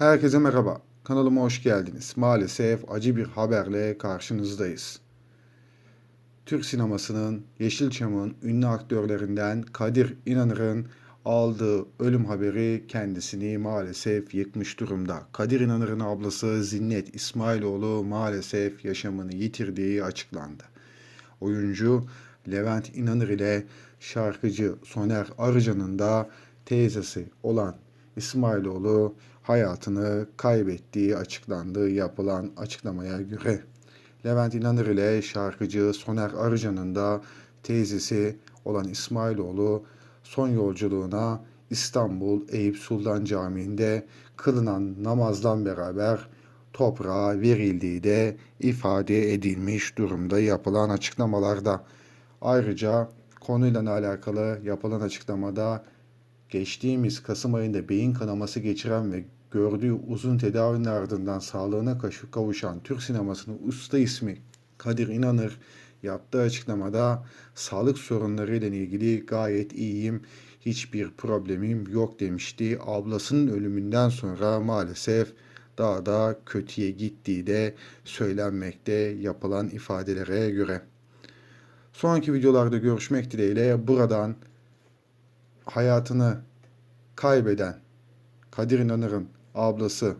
Herkese merhaba. Kanalıma hoş geldiniz. Maalesef acı bir haberle karşınızdayız. Türk sinemasının Yeşilçam'ın ünlü aktörlerinden Kadir İnanır'ın aldığı ölüm haberi kendisini maalesef yıkmış durumda. Kadir İnanır'ın ablası Zinnet İsmailoğlu maalesef yaşamını yitirdiği açıklandı. Oyuncu Levent İnanır ile şarkıcı Soner Arıcan'ın da teyzesi olan İsmailoğlu hayatını kaybettiği açıklandı yapılan açıklamaya göre. Levent İnanır ile şarkıcı Soner Arıcan'ın da teyzesi olan İsmailoğlu son yolculuğuna İstanbul Eyüp Sultan Camii'nde kılınan namazdan beraber toprağa verildiği de ifade edilmiş durumda yapılan açıklamalarda. Ayrıca konuyla alakalı yapılan açıklamada geçtiğimiz Kasım ayında beyin kanaması geçiren ve gördüğü uzun tedavinin ardından sağlığına kavuşan Türk sinemasının usta ismi Kadir İnanır yaptığı açıklamada sağlık sorunlarıyla ilgili gayet iyiyim, hiçbir problemim yok demişti. Ablasının ölümünden sonra maalesef daha da kötüye gittiği de söylenmekte yapılan ifadelere göre. Sonraki videolarda görüşmek dileğiyle buradan hayatını kaybeden Kadir İnanır'ın ablası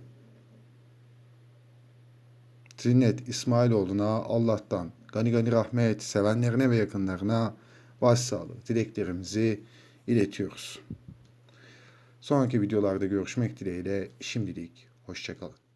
Zinnet İsmailoğlu'na Allah'tan gani gani rahmet sevenlerine ve yakınlarına başsağlığı dileklerimizi iletiyoruz. Sonraki videolarda görüşmek dileğiyle şimdilik hoşçakalın.